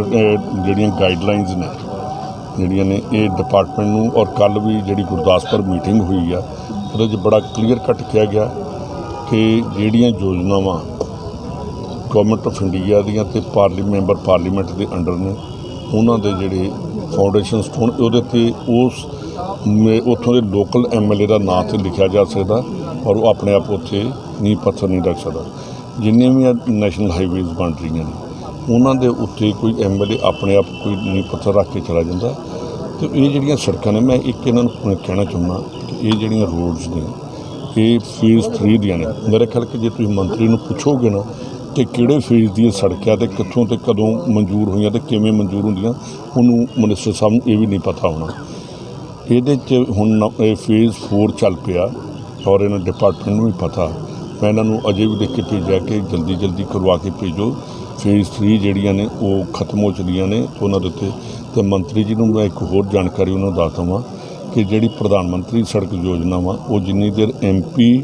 ਜਿਹੜੀਆਂ ਗਾਈਡਲਾਈਨਸ ਨੇ, ਜਿਹੜੀਆਂ ਨੇ ਇਹ ਡਿਪਾਰਟਮੈਂਟ ਨੂੰ ਔਰ ਕੱਲ ਵੀ ਜਿਹੜੀ ਗੁਰਦਾਸਪੁਰ ਮੀਟਿੰਗ ਹੋਈ ਆ, ਉਹਦੇ 'ਚ ਬੜਾ ਕਲੀਅਰ ਕੱਟ ਕਿਹਾ ਗਿਆ ਕਿ ਜਿਹੜੀਆਂ ਯੋਜਨਾਵਾਂ ਗਵਰਨਮੈਂਟ ਆਫ ਇੰਡੀਆ ਦੀਆਂ ਤੇ ਪਾਰਲੀਮੈਂਟ ਮੈਂਬਰ ਪਾਰਲੀਮੈਂਟ ਦੇ ਅੰਡਰ ਨੇ, ਉਹਨਾਂ ਦੇ ਜਿਹੜੇ ਫਾਊਂਡੇਸ਼ਨ ਸਟੋਨ ਉਹਦੇ ਤੇ ਉਸ ਉੱਥੋਂ ਦੇ ਲੋਕਲ ਐਮਐਲਏ ਦਾ ਨਾਂ ਤੇ ਲਿਖਿਆ ਜਾ ਸਕਦਾ ਔਰ ਉਹ ਆਪਣੇ ਆਪ ਉੱਥੇ ਨੀਂਹ ਪੱਥਰ ਨਹੀਂ ਰੱਖ ਸਕਦਾ। ਜਿੰਨੇ ਵੀ ਨੈਸ਼ਨਲ ਹਾਈਵੇਜ਼ ਬਣ ਰਹੀਆਂ ਨੇ ਉਹਨਾਂ ਦੇ ਉੱਤੇ ਕੋਈ ਐਮਐਲਏ ਆਪਣੇ ਆਪ ਕੋਈ ਨੀਂਹ ਪੱਥਰ ਰੱਖ ਕੇ ਚਲਾ ਜਾਂਦਾ। ਤੇ ਇਹ ਜਿਹੜੀਆਂ ਸੜਕਾਂ ਨੇ, ਮੈਂ ਇੱਕ ਇਹਨਾਂ ਨੂੰ ਕਹਿਣਾ ਚਾਹੁੰਦਾ ਕਿ ਇਹ ਜਿਹੜੀਆਂ ਰੋਡਸ ਨੇ, ਇਹ ਫੇਜ਼ 3 ਦੀਆਂ ਨੇ। ਮੇਰੇ ਖਿਆਲ ਕਿ ਜੇ ਤੁਸੀਂ ਮੰਤਰੀ ਨੂੰ ਪੁੱਛੋਗੇ ਨਾ ਕਿ ਕਿਹੜੇ ਫੇਜ਼ ਦੀਆਂ ਸੜਕਾਂ ਤੇ ਕਿੱਥੋਂ ਤੇ ਕਦੋਂ ਮਨਜ਼ੂਰ ਹੋਈਆਂ ਤੇ ਕਿਵੇਂ ਮਨਜ਼ੂਰ ਹੁੰਦੀਆਂ, ਉਹਨੂੰ ਮਿਨਿਸਟਰ ਸਾਹਿਬ ਨੂੰ ਇਹ ਵੀ ਨਹੀਂ ਪਤਾ ਹੋਣਾ। ਇਹਦੇ 'ਚ ਹੁਣ ਇਹ ਫੇਜ਼ 4 ਚੱਲ ਪਿਆ ਔਰ ਇਹਨਾਂ ਡਿਪਾਰਟਮੈਂਟ ਨੂੰ ਵੀ ਪਤਾ। ਮੈਂ ਇਹਨਾਂ ਨੂੰ ਅਜੇ ਵੀ ਦੇਖ ਕੇ ਭੇਜਿਆ ਕਿ ਜਲਦੀ ਜਲਦੀ ਕਰਵਾ ਕੇ ਭੇਜੋ। ਫੇਜ਼ 3 ਜਿਹੜੀਆਂ ਨੇ, ਉਹ ਖਤਮ ਹੋ ਚੁੱਕੀਆਂ ਨੇ ਉਹਨਾਂ ਦੇ ਉੱਤੇ ਤੇ ਮੰਤਰੀ ਜੀ ਨੂੰ ਮੈਂ ਇੱਕ ਹੋਰ ਜਾਣਕਾਰੀ ਉਹਨਾਂ ਨੂੰ ਦੱਸ ਦਵਾਂ ਕਿ ਜਿਹੜੀ ਪ੍ਰਧਾਨ ਮੰਤਰੀ ਸੜਕ ਯੋਜਨਾ ਵਾ, ਉਹ ਜਿੰਨੀ ਦੇਰ ਐਮਪੀ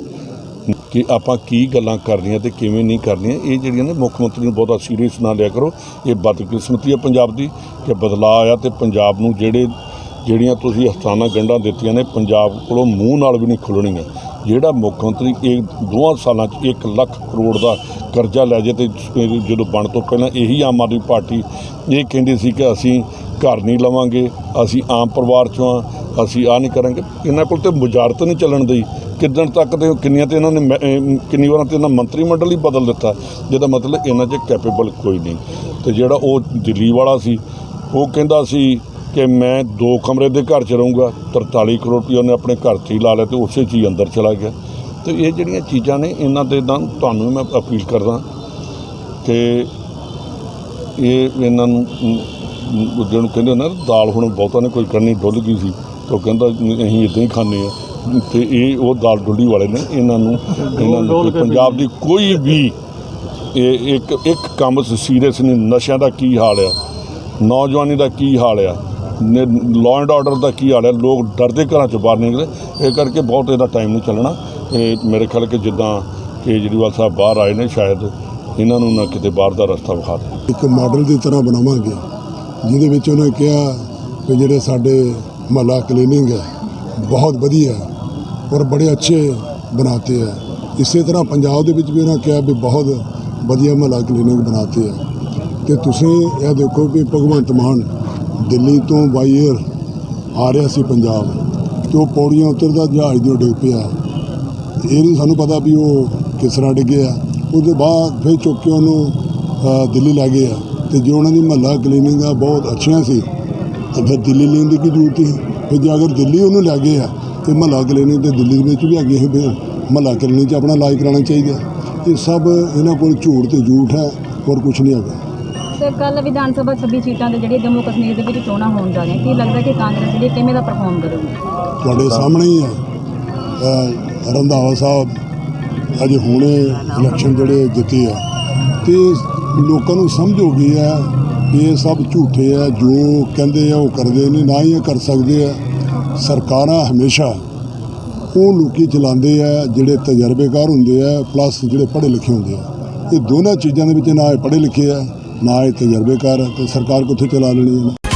ਕਿ ਆਪਾਂ ਕੀ ਗੱਲਾਂ ਕਰਨੀਆਂ ਤੇ ਕਿਵੇਂ ਨਹੀਂ ਕਰਨੀਆਂ ਇਹ ਜਿਹੜੀਆਂ ਨੇ ਮੁੱਖ ਮੰਤਰੀ ਨੂੰ ਬਹੁਤਾ ਸੀਰੀਅਸ ਨਾ ਲਿਆ ਕਰੋ। ਇਹ ਬਦਕਿਸਮਤੀ ਹੈ ਪੰਜਾਬ ਦੀ ਕਿ ਬਦਲਾਅ ਆਇਆ ਤੇ ਪੰਜਾਬ ਨੂੰ ਜਿਹੜੇ, ਜਿਹੜੀਆਂ ਤੁਸੀਂ ਅਸਥਾਨਾਂ ਗੰਢਾਂ ਦਿੱਤੀਆਂ ਨੇ, ਪੰਜਾਬ ਕੋਲੋਂ ਮੂੰਹ ਨਾਲ ਵੀ ਨਹੀਂ ਖੁੱਲਣੀਆਂ। ਜਿਹੜਾ ਮੁੱਖ ਮੰਤਰੀ ਇਹ ਦੋਹਾਂ ਸਾਲਾਂ 'ਚ 1 ਲੱਖ ਕਰੋੜ ਦਾ ਕਰਜ਼ਾ ਲੈ ਜੇ ਤੇ ਜਦੋਂ ਬਣ ਤੋਂ ਪਹਿਲਾਂ ਇਹੀ ਆਮ ਆਦਮੀ ਪਾਰਟੀ ਇਹ ਕਹਿੰਦੀ ਸੀ ਕਿ ਅਸੀਂ ਘਰ ਨਹੀਂ ਲਵਾਂਗੇ, ਅਸੀਂ ਆਮ ਪਰਿਵਾਰ 'ਚੋਂ ਆ, ਅਸੀਂ ਆ ਨਹੀਂ ਕਰਾਂਗੇ। ਇਹਨਾਂ ਕੋਲ ਤੇ ਮੁਜਾਰਤ ਨਹੀਂ ਚੱਲਣ ਦੀ ਕਿੱਦਣ ਤੱਕ ਤੇ ਕਿੰਨੀਆਂ ਤੇ ਇਹਨਾਂ ਨੇ ਮੈਂ- ਕਿੰਨੀ ਵਾਰਾਂ ਤੇ ਇਹਨਾਂ ਮੰਤਰੀ ਮੰਡਲ ਹੀ ਬਦਲ ਦਿੱਤਾ। ਜਿਹਦਾ ਮਤਲਬ ਇਹਨਾਂ 'ਚ ਕੈਪੇਬਲ ਕੋਈ ਨਹੀਂ। ਤੇ ਜਿਹੜਾ ਉਹ ਦਿੱਲੀ ਵਾਲਾ ਸੀ, ਉਹ ਕਹਿੰਦਾ ਸੀ ਕਿ ਮੈਂ ਦੋ ਕਮਰੇ ਦੇ ਘਰ 'ਚ ਰਹੂੰਗਾ 43 ਕਰੋੜ ਰੁਪਏ ਉਹਨੇ ਆਪਣੇ ਘਰ 'ਚ ਹੀ ਲਾ ਲਿਆ ਤੇ ਉਸੇ 'ਚ ਹੀ ਅੰਦਰ ਚਲਾ ਗਿਆ। ਤੇ ਇਹ ਜਿਹੜੀਆਂ ਚੀਜ਼ਾਂ ਨੇ, ਇਹਨਾਂ ਦੇ ਨਾਲ ਤੁਹਾਨੂੰ ਮੈਂ ਅਪੀਲ ਕਰਦਾ ਕਿ ਇਹ ਇਹਨਾਂ ਨੂੰ ਜਿਹਨੂੰ ਕਹਿੰਦੇ ਹੁੰਦੇ ਨਾ, ਦਾਲ ਹੁਣ ਬਹੁਤਾ ਨੇ ਕੋਈ ਕਰਨੀ ਡੁੱਲ ਗਈ ਸੀ? ਤੇ ਉਹ ਕਹਿੰਦਾ, ਅਸੀਂ ਇਦਾਂ ਹੀ ਖਾਂਦੇ ਆ ਤੇ ਇਹ, ਉਹ ਦਾਲ ਡੁੱਲੀ ਵਾਲੇ ਨੇ, ਇਹਨਾਂ ਨੂੰ ਇਹਨਾਂ ਨੂੰ ਪੰਜਾਬ ਦੀ ਕੋਈ ਵੀ ਇਹ ਇੱਕ ਇੱਕ ਕੰਮ ਸੀਰੀਅਸ ਨਹੀਂ, ਨਸ਼ਿਆਂ ਦਾ ਕੀ ਹਾਲ ਆ? ਨੌਜਵਾਨੀ ਦਾ ਕੀ ਹਾਲ ਆ? ਲਾਅ ਐਂਡ ਆਰਡਰ ਦਾ ਕੀ ਹਾਲ ਹੈ? ਲੋਕ ਡਰਦੇ ਘਰਾਂ ਚੋਂ ਬਾਹਰ ਨਿਕਲੇ ਇਹ ਕਰਕੇ ਬਹੁਤ ਇਹਦਾ ਟਾਈਮ ਨਹੀਂ ਚੱਲਣਾ। ਇਹ ਮੇਰੇ ਖਿਆਲ ਕਿ ਜਿੱਦਾਂ ਕੇਜਰੀਵਾਲ ਸਾਹਿਬ ਬਾਹਰ ਆਏ ਨੇ, ਸ਼ਾਇਦ ਇਹਨਾਂ ਨੂੰ ਨਾ ਕਿਤੇ ਬਾਹਰ ਦਾ ਰਸਤਾ ਵਿਖਾ ਦੇ ਇੱਕ ਮਾਡਲ ਦੀ ਤਰ੍ਹਾਂ ਬਣਾਵਾਂਗੇ, ਜਿਹਦੇ ਵਿੱਚ ਉਹਨੇ ਕਿਹਾ ਕਿ ਜਿਹੜੇ ਸਾਡੇ ਮਹੱਲਾ ਕਲੀਨਿੰਗ ਹੈ, ਬਹੁਤ ਵਧੀਆ ਔਰ ਬੜੇ ਅੱਛੇ ਬਣਾਤੇ ਹੈ। ਇਸੇ ਤਰ੍ਹਾਂ ਪੰਜਾਬ ਦੇ ਵਿੱਚ ਵੀ ਉਹਨਾਂ ਕਿਹਾ ਵੀ ਬਹੁਤ ਵਧੀਆ ਮਹੱਲਾ ਕਲੀਨਿੰਗ ਬਣਾਤੇ ਹੈ। ਤੇ ਤੁਸੀਂ ਇਹ ਦੇਖੋ ਕਿ ਭਗਵੰਤ ਮਾਨ ਦਿੱਲੀ ਤੋਂ ਬਾਈ 에ਅਰ ਆ ਰਿਹਾ ਸੀ ਪੰਜਾਬ ਤੇ ਉਹ ਪੌੜੀਆਂ ਉਤਰਦਾ ਜਹਾਜ਼ ਦੇ ਡਿੱਗ ਪਿਆ। ਇਹ ਨਹੀਂ ਸਾਨੂੰ ਪਤਾ ਵੀ ਉਹ ਕਿਸ ਤਰ੍ਹਾਂ ਡਿੱਗਿਆ ਉਹਦੇ ਬਾਅਦ ਫਿਰ ਚੁੱਕ ਕੇ ਉਹਨੂੰ ਦਿੱਲੀ ਲੈ ਗਏ ਆ। ਤੇ ਜੋ ਉਹਨਾਂ ਦੀ ਮਹੱਲਾ ਕਲੀਨਿੰਗਾਂ ਬਹੁਤ ਅੱਛੀਆਂ ਸੀ। ਤਾਂ ਫਿਰ ਦਿੱਲੀ ਲੈਣ ਦੀ ਕੀ ਜ਼ਰੂਰਤ ਸੀ? ਫਿਰ ਜੇ ਅਗਰ ਦਿੱਲੀ ਉਹਨੂੰ ਲੈ ਗਏ ਆ, ਤੇ ਮਹੱਲਾ ਕਲੀਨਿੰਗ ਤੇ ਦਿੱਲੀ ਦੇ ਵਿੱਚ ਵੀ ਹੈਗੇ ਸੀ ਫਿਰ ਮਹੱਲਾ ਕਲੀਨਿਕ 'ਚ ਆਪਣਾ ਇਲਾਜ ਕਰਾਉਣਾ ਚਾਹੀਦਾ। ਇਹ ਸਭ ਇਹਨਾਂ ਕੋਲ ਝੂਠ ਤੇ ਝੂਠ ਹੈ, ਹੋਰ ਕੁਝ ਨਹੀਂ ਹੈਗਾ। ਸਰ ਕੱਲ ਵਿਧਾਨ ਸਭਾ 26 ਸੀਟਾਂ ਤੇ ਜਿਹੜੀ ਜੰਮੂ ਕਸ਼ਮੀਰ ਦੇ ਵਿੱਚ ਚੋਣਾਂ ਹੋਣ ਜਾ ਰਹੀਆਂ, ਕੀ ਲੱਗਦਾ ਕਿ ਕਾਂਗਰਸ ਜਿਹੜੀ ਕਿਵੇਂ ਦਾ ਪਰਫਾਰਮ ਕਰੂਗੀ? ਤੁਹਾਡੇ ਸਾਹਮਣੇ ਹੀ ਹੈ ਰੰਧਾਵਾ ਸਾਹਿਬ ਅਜੇ ਹੁਣੇ ਇਲੈਕਸ਼ਨ ਜਿਹੜੇ ਜਿੱਤੇ ਆ। ਤੇ ਲੋਕਾਂ ਨੂੰ ਸਮਝ ਹੋ ਗਈ ਹੈ ਇਹ ਸਭ ਝੂਠੇ ਆ, ਜੋ ਕਹਿੰਦੇ ਆ ਉਹ ਕਰਦੇ ਨਹੀਂ ਨਾ ਹੀ ਇਹ ਕਰ ਸਕਦੇ ਆ। ਸਰਕਾਰਾਂ ਹਮੇਸ਼ਾ ਉਹ ਲੋਕੀ ਚਲਾਉਂਦੇ ਆ, ਜਿਹੜੇ ਤਜਰਬੇਕਾਰ ਹੁੰਦੇ ਆ ਪਲੱਸ ਜਿਹੜੇ ਪੜ੍ਹੇ ਲਿਖੇ ਹੁੰਦੇ ਆ। ਇਹ ਦੋਨਾਂ ਚੀਜ਼ਾਂ ਦੇ ਵਿੱਚ ਨਾ ਇਹ ਪੜ੍ਹੇ ਲਿਖੇ ਆ ਨਾ ਇਹ ਤਜਰਬੇਕਾਰ ਹੈ ਤੇ ਸਰਕਾਰ ਕਿੱਥੋਂ ਚਲਾ ਲੈਣੀ ਹੈ